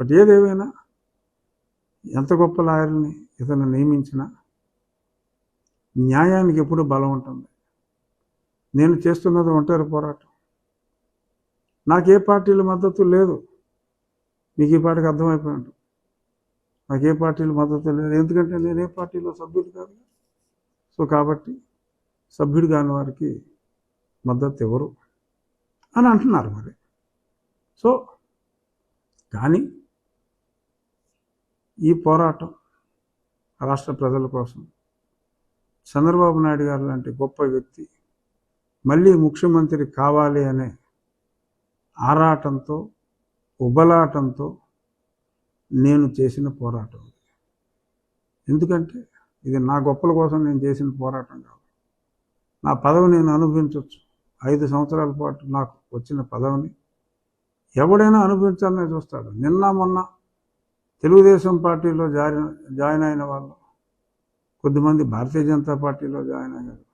But ఏదేమైనా ఎంత గొప్ప లాయర్ని ఇతను నియమించినా న్యాయానికి ఎప్పుడూ బలం ఉంటుంది. నేను చేస్తున్నది ఒంటరి పోరాటం. నాకు ఏ పార్టీల మద్దతు లేదు. మీకు ఈ పాటికి అర్థమైపోయి ఉంటుంది. నాకు ఏ పార్టీల మద్దతు లేదు. ఎందుకంటే నేను ఏ పార్టీలో సభ్యుడు కాదు. సో కాబట్టి సభ్యుడు కాని వారికి మద్దతు ఎవరు? అని అంటున్నారు మరి. సో కానీ ఈ పోరాటం రాష్ట్ర ప్రజల కోసం. చంద్రబాబు నాయుడు గారు లాంటి గొప్ప వ్యక్తి మళ్ళీ ముఖ్యమంత్రి కావాలి అనే ఆరాటంతో ఉబలాటంతో నేను చేసిన పోరాటం ఎందుకంటే ఇది నా గొప్పల కోసం నేను చేసిన పోరాటం కాదు. నా పదవి నేను అనుభవించవచ్చు ఐదు సంవత్సరాల పాటు నాకు వచ్చిన పదవిని ఎవడైనా అనుభవించాలనే చూస్తాడు. నిన్న మొన్న తెలుగుదేశం పార్టీలో జాయిన్ జాయిన్ అయిన వాళ్ళు కొద్దిమంది భారతీయ జనతా పార్టీలో జాయిన్ అయ్యారు.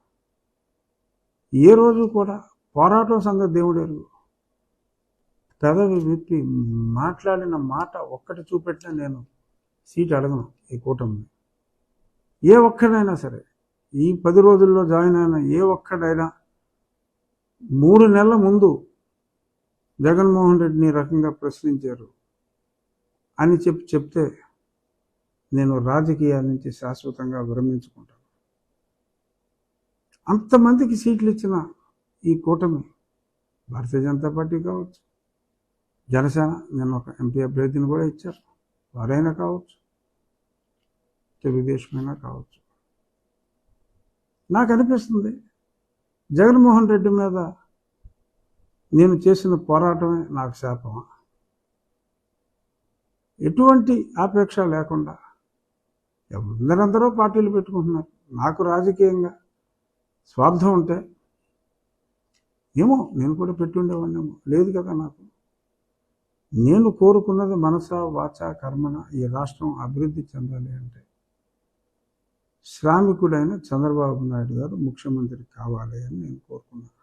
ఏ రోజు కూడా పోరాటం సంగతి దేవుడు పెదవి విప్పి మాట్లాడిన మాట ఒక్కటి చూపెట్టినా నేను సీట్ అడగను ఈ కూటమిని. ఏ ఒక్కడైనా సరే ఈ పది రోజుల్లో జాయిన్ అయిన ఏ ఒక్కడైనా మూడు నెలల ముందు జగన్మోహన్ రెడ్డిని రకంగా ప్రశ్నించారు. అని చెప్పి చెప్తే నేను రాజకీయాల నుంచి శాశ్వతంగా విరమించుకుంటాను. అంతమందికి సీట్లు ఇచ్చిన ఈ కూటమి భారతీయ జనతా పార్టీ కావచ్చు జనసేన నేను ఒక ఎంపీ అభ్యర్థిని కూడా ఇచ్చారు వారైనా కావచ్చు తెలుగుదేశమైనా కావచ్చు. నాకు అనిపిస్తుంది జగన్మోహన్ రెడ్డి మీద నేను చేసిన పోరాటమే నాకు శాపమా? ఎటువంటి ఆపేక్ష లేకుండా అందరందరూ పార్టీలు పెట్టుకుంటున్నారు. నాకు రాజకీయంగా స్వార్థం ఉంటే ఏమో నేను కూడా పెట్టుండేవాడినేమో లేదు కదా నాకు. నేను కోరుకున్నది మనస వాచ కర్మణ ఈ రాష్ట్రం అభివృద్ధి చెందాలి అంటే శ్రామికుడైన చంద్రబాబు నాయుడు గారు ముఖ్యమంత్రి కావాలి అని నేను కోరుకున్నాను.